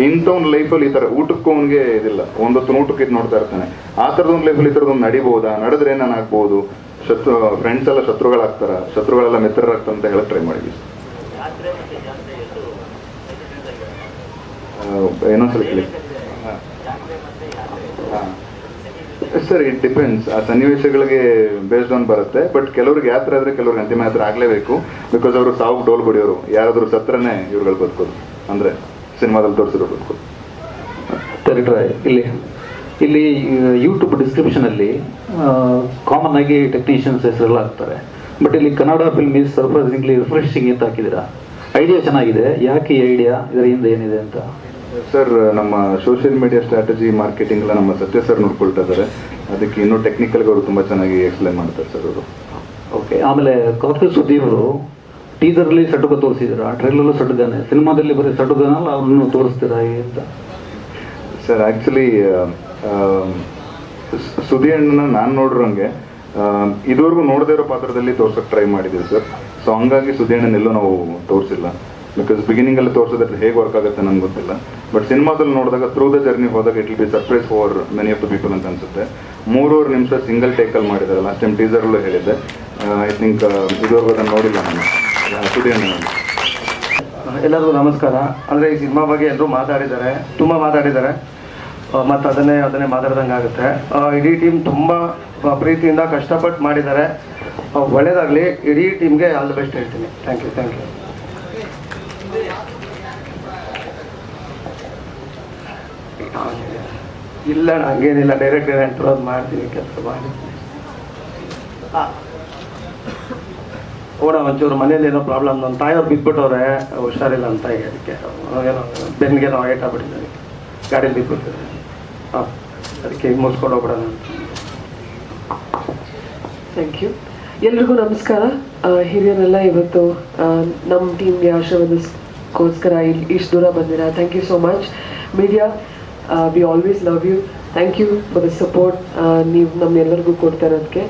ಇಂಥವ್ನ ಲೈಫಲ್ಲಿ ಈ ತರ ಊಟಕ್ಕೂ ಅವನಿಗೆ ಇದಿಲ್ಲ. ಒಂದೊತ್ತು ಊಟಕ್ಕೆ ಇದು ನೋಡ್ತಾ ಇರ್ತಾನೆ. ಆ ಥರದ ಒಂದು ಲೈಫಲ್ಲಿ ಈ ಥರದೊಂದು ನಡಿಬಹುದಾ ನಡೆದ್ರೆ ನಾನು ಶತ್ರು ಫ್ರೆಂಡ್ಸ್ ಎಲ್ಲ ಶತ್ರುಗಳಾಗ್ತಾರ? ಶತ್ರುಗಳೆಲ್ಲ ಮಿತ್ರರಾಗ್ತಾರಂತ ಹೇಳಕ್ ಟ್ರೈ ಮಾಡಿದ್ವಿ ಏನೊಂದ್ಸಲ ಕೇಳಿ. ಸರ್ ಇಟ್ ಡಿಪೆಂಡ್ಸ್ ಆ, ಸನ್ನಿವೇಶಗಳಿಗೆ ಬೇಸ್ಡ್ ಆನ್ ಬರುತ್ತೆ ಬಟ್ ಕೆಲವ್ರಿಗೆ ಯಾತ್ರೆ ಆದ್ರೆ ಕೆಲವ್ರಿಗೆ ಅಂತಿಮ ಯಾತ್ರೆ ಆಗಲೇಬೇಕು ಬಿಕಾಸ್ ಅವರು ಸಾವು ಡೋಲ್ ಬಡಿಯೋರು ಯಾರಾದರೂ ಸತ್ರನೇ ಇವ್ರುಗಳು ಬದುಕೋದು. ಅಂದ್ರೆ ಸಿನಿಮಾದಲ್ಲಿ ತೋರಿಸಿರೋ ಬದುಕೋದು. ಡೈರೆಕ್ಟರ್ ಇಲ್ಲಿ ಇಲ್ಲಿ ಯೂಟ್ಯೂಬ್ ಡಿಸ್ಕ್ರಿಪ್ಷನಲ್ಲಿ ಕಾಮನ್ ಆಗಿ ಟೆಕ್ನಿಷಿಯನ್ಸ್ ಹೆಸರೆಲ್ಲ ಹಾಕ್ತಾರೆ ಬಟ್ ಇಲ್ಲಿ Kannada film is surprisingly refreshing ಅಂತ ಹಾಕಿದ್ದೀರಾ? ಐಡಿಯಾ ಚೆನ್ನಾಗಿದೆ. ಯಾಕೆ ಈ ಐಡಿಯಾ ಇದರ ಹಿಂದೆ ಏನಿದೆ ಅಂತ? ಸರ್ ನಮ್ಮ ಸೋಷಿಯಲ್ ಮೀಡಿಯಾ ಸ್ಟ್ರಾಟಜಿ ಮಾರ್ಕೆಟಿಂಗ್ ಎಲ್ಲ ನಮ್ಮ ಸತ್ಯ ಸರ್ ನೋಡ್ಕೊಳ್ತಾ ಇದ್ದಾರೆ. ಅದಕ್ಕೆ ಇನ್ನೂ ಟೆಕ್ನಿಕಲ್ಗೆ ಅವರು ತುಂಬ ಚೆನ್ನಾಗಿ ಎಕ್ಸ್ಪ್ಲೈನ್ ಮಾಡ್ತಾರೆ ಸರ್ ಅವರು. ಓಕೆ ಆಮೇಲೆ ಕಾಫಿ ಸುದೀವರು ಟೀಸರಲ್ಲಿ ಸಟುಕ ತೋರಿಸಿದ್ದೀರಾ ಟ್ರೈಲಲ್ಲೂ ಸಟುಗಾನೆ. ಸಿನಿಮಾದಲ್ಲಿ ಬರೀ ಸಟುಗಾನ ಅವ್ರನ್ನು ತೋರಿಸ್ತೀರಾ ಅಂತ? ಸರ್ ಆ್ಯಕ್ಚುಲಿ ಸುದಿ ಅಣ್ಣನ ನಾನು ನೋಡಿರೋಂಗೆ ಇದುವರೆಗೂ ನೋಡದೇ ಇರೋ ಪಾತ್ರದಲ್ಲಿ ತೋರ್ಸೋಕೆ ಟ್ರೈ ಮಾಡಿದ್ದೀವಿ ಸರ್ ಸೊ ಹಂಗಾಗಿ ಸುದಿ ಅಣ್ಣನೆಲ್ಲೂ ನಾವು ತೋರಿಸಿಲ್ಲ. ಬಿಕಾಸ್ ಬಿಗಿನಿಂಗಲ್ಲಿ ತೋರಿಸೋದ್ರೆ ಹೇಗೆ ವರ್ಕ್ ಆಗುತ್ತೆ ನನಗೆ ಗೊತ್ತಿಲ್ಲ. ಬಟ್ ಸಿನಿಮಾದಲ್ಲಿ ನೋಡಿದಾಗ ಥ್ರೂ ದ ಜರ್ನಿ ಹೋದಾಗ it will be surprise for many of the people ಅಂತ ಅನ್ಸುತ್ತೆ. ಮೂರೂವರೆ ನಿಮಿಷ ಸಿಂಗಲ್ ಟೇಕಲ್ಲಿ ಮಾಡಿದ್ದಾರೆ ಲಾಸ್ಟ್ ಟೈಮ್ ಟೀಸರಲ್ಲೂ ಹೇಳಿದ್ದೆ. ಐ ಥಿಂಕ್ ಇದುವರೆಗೂ ಅದನ್ನು ನೋಡಿಲ್ಲ ನಾನು. ಸುದಿ ನಾನು. ಎಲ್ಲರಿಗೂ ನಮಸ್ಕಾರ. ಅಂದರೆ ಈ ಸಿನಿಮಾ ಬಗ್ಗೆ ಎಲ್ಲರೂ ಮಾತಾಡಿದ್ದಾರೆ ತುಂಬ ಮಾತಾಡಿದ್ದಾರೆ ಮತ್ತು ಅದನ್ನೇ ಅದನ್ನೇ ಮಾತಾಡ್ದಂಗೆ ಆಗುತ್ತೆ. ಇಡೀ ಟೀಮ್ ತುಂಬ ಪ್ರೀತಿಯಿಂದ ಕಷ್ಟಪಟ್ಟು ಮಾಡಿದ್ದಾರೆ ಒಳ್ಳೇದಾಗಲಿ, ಇಡೀ ಟೀಮ್ಗೆ ಆಲ್ ದ ಬೆಸ್ಟ್ ಹೇಳ್ತೀನಿ. ಥ್ಯಾಂಕ್ ಯು ಥ್ಯಾಂಕ್ ಯು ಇಲ್ಲ ಹಂಗೇನಿಲ್ಲ ಡೈರೆಕ್ಟ್ ಎಂಟ್ರ್ ಅದು ಮಾಡ್ತೀನಿ, ಕೆಲಸ ಮಾಡಿ. ಓಡ ಒಂಚೂರು ಮನೇಲಿ ಏನೋ ಪ್ರಾಬ್ಲಮ್ ನನ್ನ ತಾಯಿಯವ್ರು ಬಿದ್ದುಬಿಟ್ಟವ್ರೆ ಹುಷಾರಿಲ್ಲ ಅಂತ ಅದಕ್ಕೆ. ಏನೋ ಬೆನ್ನಿಗೇನೋ ಏಟ್ ಆಗ್ಬಿಟ್ಟಿದ್ದಾರೆ ಗಾಡೀಲಿ ಬಿದ್ದುಬಿಟ್ಟಿದ್ದಾರೆ ಹಾಂ ಅದಕ್ಕೆ ಮುಗಿಸ್ಕೊಂಡು ಹೋಗ್ಬಿಡೋಣ ಥ್ಯಾಂಕ್ ಯು ಎಲ್ರಿಗೂ ನಮಸ್ಕಾರ. ಹಿರಿಯರೆಲ್ಲ ಇವತ್ತು ನಮ್ಮ ಟೀಮ್ಗೆ ಆಶೀರ್ವಾದಕ್ಕೋಸ್ಕರ ಇಲ್ಲಿ ಇಷ್ಟು ದೂರ ಬಂದಿರ. Thank you so much media we always love you thank you for the support ನೀವು ನಮ್ಮೆಲ್ಲರಿಗೂ ಕೊಡ್ತಾ ಇರೋದಕ್ಕೆ.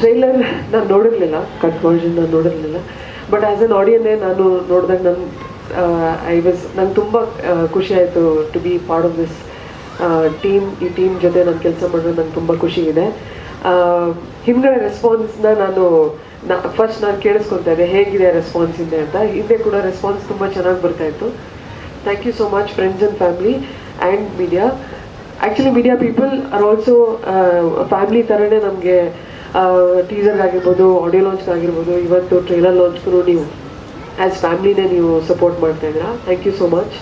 ಟ್ರೈಲರ್ ನಾನು ನೋಡಿರಲಿಲ್ಲ ಕಟ್ ವರ್ಷನ್ ನಾನು ನೋಡಿರಲಿಲ್ಲ. ಬಟ್ ಆ್ಯಸ್ ಎನ್ ಆಡಿಯನ್ನೇ ನಾನು ನೋಡಿದಾಗ ನನ್ನ ಐ ವಾಸ್ ನಂಗೆ ತುಂಬ ಖುಷಿ ಆಯಿತು to be part of this team ಈ ಟೀಮ್ ಜೊತೆ ನಾನು ಕೆಲಸ ಮಾಡಿದ್ರೆ ನಂಗೆ ತುಂಬ ಖುಷಿ ಇದೆ. ಹಿಂದುಗಡೆ ಹಿಂದ್ಗಡೆ ರೆಸ್ಪಾನ್ಸ್ನ ನಾನು, ನಾ ಫಸ್ಟ್ ನಾನು ಕೇಳಿಸ್ಕೊತಾ ಇದ್ದೆ, ಹೇಗಿದೆ ರೆಸ್ಪಾನ್ಸ್ ಇದೆ ಅಂತ. ಹಿಂದೆ ಕೂಡ ರೆಸ್ಪಾನ್ಸ್ ತುಂಬ ಚೆನ್ನಾಗಿ ಬರ್ತಾ ಇತ್ತು thank you much, friends and family and media actually media people are also family ಥರನೇ ನಮಗೆ ಟೀಸರ್ ಆಗಿರ್ಬೋದು ಆಡಿಯೋ ಲಾಂಚ್ ಆಗಿರ್ಬೋದು ಇವತ್ತು ಟ್ರೈಲರ್ ಲಾಂಚ್ಗೂ ನೀವು ಆ್ಯಸ್ ಫ್ಯಾಮಿಲಿನೇ ನೀವು ಸಪೋರ್ಟ್ ಮಾಡ್ತಾ ಇದ್ದೀರಾ. Thank you so much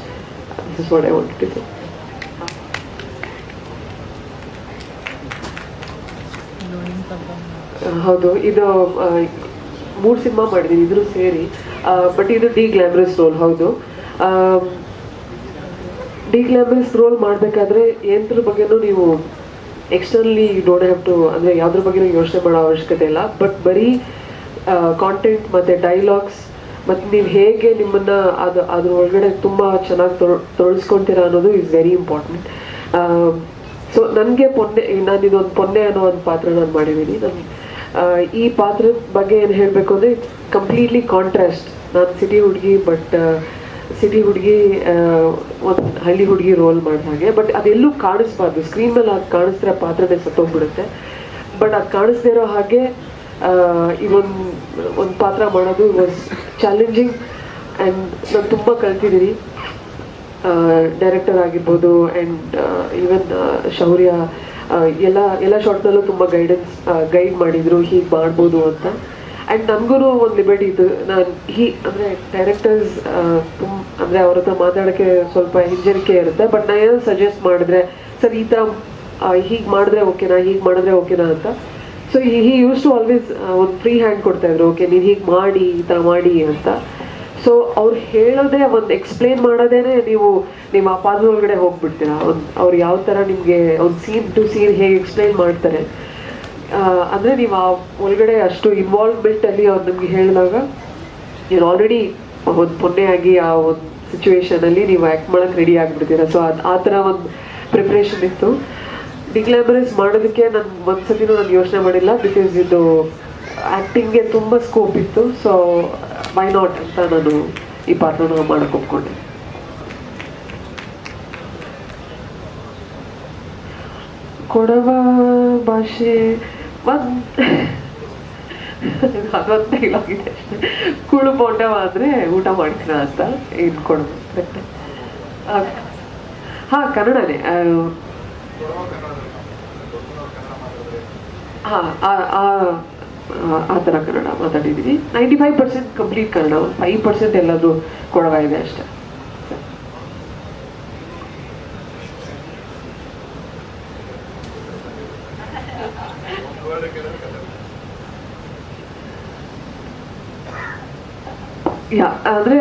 this is what I want to ಹೌದು ಇದು ಮೂರು ಸಿನಿಮಾ ಮಾಡಿದ್ದೀನಿ ಇದ್ರೂ ಸೇರಿ ಬಟ್ ಇದು ಡಿ ಗ್ಲಾಮರಸ್ ರೋಲ್ ಹೌದು. ಗ್ಲಾಮರಸ್ ರೋಲ್ ಮಾಡಬೇಕಾದ್ರೆ ಏನದ್ರ ಬಗ್ಗೆನೂ ನೀವು externally you don't have to ಅಂದರೆ ಯಾವ್ದ್ರ ಬಗ್ಗೆ ಯೋಚನೆ ಮಾಡೋ ಅವಶ್ಯಕತೆ ಇಲ್ಲ. ಬಟ್ ಬರೀ ಕಾಂಟೆಂಟ್ ಮತ್ತು ಡೈಲಾಗ್ಸ್ ಮತ್ತು ನೀವು ಹೇಗೆ ನಿಮ್ಮನ್ನು ಅದು, ಅದ್ರ ಒಳಗಡೆ ತುಂಬ ಚೆನ್ನಾಗಿ ತೊಳ್, ತೊಳಸ್ಕೊತೀರಾ ಅನ್ನೋದು ಇಸ್ ವೆರಿ ಇಂಪಾರ್ಟೆಂಟ್ ಸೊ ನನಗೆ ಪೊನ್ನೆ, ನಾನು ಇದೊಂದು ಪೊನ್ನೆ ಅನ್ನೋ ಒಂದು ಪಾತ್ರ ನಾನು ಮಾಡಿದ್ದೀನಿ ನನಗೆ ಈ ಪಾತ್ರದ ಬಗ್ಗೆ ಏನು ಹೇಳಬೇಕು ಅಂದರೆ ಕಂಪ್ಲೀಟ್ಲಿ ಕಾಂಟ್ರಾಸ್ಟ್ ನಾನು ಸಿಟಿ ಹುಡುಗಿ ಬಟ್ ಸಿಟಿ ಹುಡುಗಿ ಒಂದು ಹಳ್ಳಿ ಹುಡುಗಿ ರೋಲ್ ಮಾಡಿದ ಹಾಗೆ. ಬಟ್ ಅದೆಲ್ಲೂ ಕಾಣಿಸ್ಬಾರ್ದು. ಸ್ಕ್ರೀನ್ ಮೇಲೆ ಅದು ಕಾಣಿಸ್ತಿರೋ ಪಾತ್ರನೇ ಸತ್ತೋಗ್ಬಿಡುತ್ತೆ. ಬಟ್ ಅದು ಕಾಣಿಸ್ದೇ ಇರೋ ಹಾಗೆ ಇವೊಂದು ಒಂದು ಪಾತ್ರ ಮಾಡೋದು ವಾಸ್ ಚಾಲೆಂಜಿಂಗ್ ಆ್ಯಂಡ್ ನಾನು ತುಂಬ ಕಲ್ತಿದ್ದೀನಿ ಡೈರೆಕ್ಟರ್ ಆಗಿರ್ಬೋದು ಆ್ಯಂಡ್ ಈವನ್ ಶೌರ್ಯ ಎಲ್ಲ ಎಲ್ಲ ಶಾರ್ಟ್ನಲ್ಲೂ ತುಂಬ ಗೈಡೆನ್ಸ್ ಗೈಡ್ ಮಾಡಿದರು. ಹೀಗೆ ಮಾಡ್ಬೋದು ಅಂತ. ಆ್ಯಂಡ್ ನನಗೂ ಒಂದು ಲಿಮಿಟ್ ಇದು ನಾನು ಹೀ, ಅಂದರೆ ಡೈರೆಕ್ಟರ್ಸ್ ತುಂಬ ಅಂದರೆ ಅವ್ರ ಹತ್ರ ಮಾತಾಡೋಕ್ಕೆ ಸ್ವಲ್ಪ ಹಿಂಜರಿಕೆ ಇರುತ್ತೆ. ಬಟ್ ನಾನು ಏನೋ ಸಜೆಸ್ಟ್ ಮಾಡಿದ್ರೆ, ಸರ್, ಈ ಥರ ಹೀಗೆ ಮಾಡಿದ್ರೆ ಓಕೆನಾ ಹೀಗೆ ಮಾಡಿದ್ರೆ ಓಕೆನಾ ಅಂತ. So he used to always ಒಂದು ಫ್ರೀ ಹ್ಯಾಂಡ್ ಕೊಡ್ತಾ ಇದ್ರು. ಓಕೆ ನೀನು ಹೀಗೆ ಮಾಡಿ, ಈ ಥರ ಮಾಡಿ ಅಂತ. ಸೊ ಅವ್ರು ಹೇಳೋದೇ ಒಂದು ಎಕ್ಸ್ಪ್ಲೇನ್ ಮಾಡೋದೇನೆ ನೀವು, ನಿಮ್ಮ ಆ ಒಳಗಡೆ ಹೋಗ್ಬಿಡ್ತೀರಾ. ಒಂದು ಅವ್ರು ಯಾವ ಥರ ನಿಮಗೆ ಒಂದು ಸೀನ್ ಟು ಸೀನ್ ಹೇಗೆ ಎಕ್ಸ್ಪ್ಲೇನ್ ಮಾಡ್ತಾರೆ. ಅಂದ್ರೆ ನೀವು ಆ ಒಳಗಡೆ ಅಷ್ಟು ಇನ್ವಾಲ್ವ್ಮೆಂಟ್ ಅಲ್ಲಿ ಅವ್ರು ನಿಮ್ಗೆ ಹೇಳಿದಾಗ ನೀವು ಆಲ್ರೆಡಿ ಒಂದು ಪೊನ್ನೆಯಾಗಿ ಆ ಒಂದು ಸಿಚುವೇಶನ್ ಅಲ್ಲಿ ನೀವು ಆ್ಯಕ್ಟ್ ಮಾಡೋಕೆ ರೆಡಿ ಆಗ್ಬಿಡ್ತೀರಾ. ಸೊ ಅದು ಆ ಥರ ಒಂದು ಪ್ರಿಪ್ರೇಷನ್ ಇತ್ತು. ಡಿಗ್ಲಾಮರೈಸ್ ಮಾಡೋದಕ್ಕೆ ನಾನು ಒಂದ್ಸತಿನೂ ನಾನು ಯೋಚನೆ ಮಾಡಿಲ್ಲ ಬಿಕಾಸ್ ಇದು ಆ್ಯಕ್ಟಿಂಗ್ಗೆ ತುಂಬ ಸ್ಕೋಪ್ ಇತ್ತು. ಸೊ ವೈ ನಾಟ್ ಅಂತ ನಾನು ಈ ಪಾತ್ರನ ಮಾಡಕ್ ಒಪ್ಕೊಂಡೆ ಕೊಡವ ಭಾಷೆ ಒಂದ್ ಅದೊಂದು ಡೈಲಾಗ್ ಇದೆ ಅಷ್ಟೇ. ಕುಳು ಬೋಂಡವಾದ್ರೆ ಊಟ ಮಾಡ್ತೀನ ಅಂತ ಇನ್ ಕೊಡವ ಹಾ, ಕನ್ನಡನೇ. ಹಾ, ಆ ಥರ ಕನ್ನಡ ಮಾತಾಡಿದ್ದೀನಿ ninety five percent complete Kannada, ಒಂದು ಫೈವ್ ಪರ್ಸೆಂಟ್ ಎಲ್ಲಾದರೂ ಕೊಡವ ಇದೆ ಅಷ್ಟೇ ಯಾ ಅಂದರೆ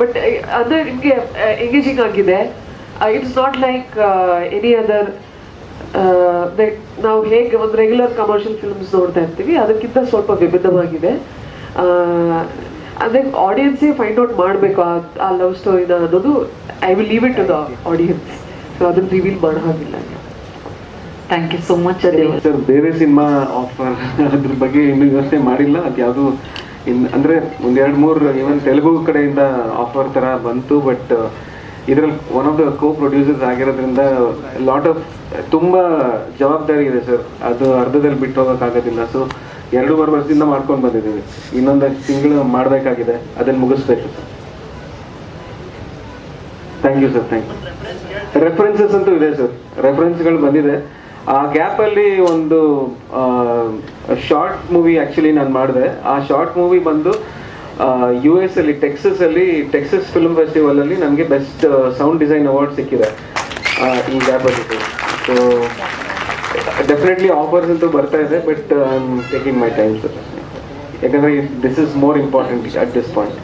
ಬಟ್ ಅದು ನಿಮಗೆ ಎಂಗೇಜಿಂಗ್ ಆಗಿದೆ. It's not like any other ನಾವು ಹೇಗೆ ಒಂದು ರೆಗ್ಯುಲರ್ ಕಮರ್ಷಿಯಲ್ ಫಿಲ್ಮ್ಸ್ ನೋಡ್ತಾ ಇರ್ತೀವಿ, ಅದಕ್ಕಿಂತ ಸ್ವಲ್ಪ ವಿಭಿನ್ನವಾಗಿದೆ. ಅಂದರೆ ಆಡಿಯನ್ಸೇ ಫೈಂಡ್ ಔಟ್ ಮಾಡಬೇಕು ಆ ಲವ್ ಸ್ಟೋರಿನ ಅನ್ನೋದು I will leave it to the audience so ಅದನ್ನು ರಿವೀಲ್ ಮಾಡೋ ಹಾಗಿಲ್ಲ. Thank you so much sir ಬೇರೆ ಸಿನಿಮಾ ಆಫರ್ ಅದ್ರ ಬಗ್ಗೆ ಇನ್ನೂ ಯೋಚನೆ ಮಾಡಿಲ್ಲ. ಅದು ಯಾವುದು ಇನ್ ಅಂದರೆ ಒಂದು ಎರಡು ಮೂರು ಈವನ್ ತೆಲುಗು ಕಡೆಯಿಂದ ಆಫರ್ ಥರ ಬಂತು ಬಟ್ ಇದರಲ್ಲಿ one of the co producers ಆಗಿರೋದ್ರಿಂದ ಲಾಟ್ ಆಫ್ ತುಂಬ ಜವಾಬ್ದಾರಿ ಇದೆ ಸರ್ ಅದು ಅರ್ಧದಲ್ಲಿ ಬಿಟ್ಟು ಹೋಗೋಕ್ಕಾಗೋದಿಲ್ಲ. ಸೊ ಎರಡೂವರೆ ವರ್ಷದಿಂದ ಮಾಡ್ಕೊಂಡು ಬಂದಿದ್ದೀವಿ. ಇನ್ನೊಂದು ತಿಂಗಳು ಮಾಡಬೇಕಾಗಿದೆ. ಅದನ್ನು ಮುಗಿಸ್ಬೇಕು. Sir thank you sir thank you references ಅಂತೂ ಇದೆ ಸರ್ ರೆಫರೆನ್ಸ್ಗಳು ಬಂದಿದೆ. ಆ ಗ್ಯಾಪಲ್ಲಿ ಒಂದು ಶಾರ್ಟ್ ಮೂವಿ ಆ್ಯಕ್ಚುಲಿ ನಾನು ಮಾಡಿದೆ. ಆ ಶಾರ್ಟ್ ಮೂವಿ ಬಂದು ಯು ಎಸ್ ಅಲ್ಲಿ ಟೆಕ್ಸಸ್ ಅಲ್ಲಿ ಟೆಕ್ಸಸ್ ಫಿಲ್ಮ್ ಫೆಸ್ಟಿವಲ್ ಅಲ್ಲಿ ನನಗೆ ಬೆಸ್ಟ್ ಸೌಂಡ್ ಡಿಸೈನ್ ಅವಾರ್ಡ್ ಸಿಕ್ಕಿದೆ ಈ ಗ್ಯಾಪಲ್ಲಿ ಸೊ ಡೆಫಿನೆಟ್ಲಿ ಆಫರ್ಸ್ ಅಂತೂ ಬರ್ತಾ ಇದೆ but I am taking my time sir ಯಾಕಂದರೆ this is more important at this point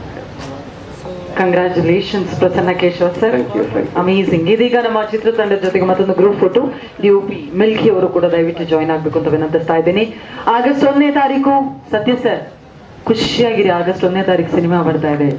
congratulations Prasanna Keshava sir. Amazing ಇದೀಗ ನಮ್ಮ ಚಿತ್ರತಂಡದ ಜೊತೆಗೆ ಮತ್ತೊಂದು group photo U P Milky ಅವರು ಕೂಡ ದಯವಿಟ್ಟು ಜಾಯ್ನ್ ಆಗ್ಬೇಕು ಅಂತ ವಿನಂತಿಸ್ತಾ ಇದ್ದೀನಿ. ಆಗಸ್ಟ್ ಒಂದನೇ ತಾರೀಕು ಸತ್ಯ ಸರ್ ಖುಷಿಯಾಗಿರಿ ಆಗಸ್ಟ್ ಒಂದನೇ ತಾರೀಕು ಸಿನಿಮಾ ಬರ್ತಾ ಇದೆ.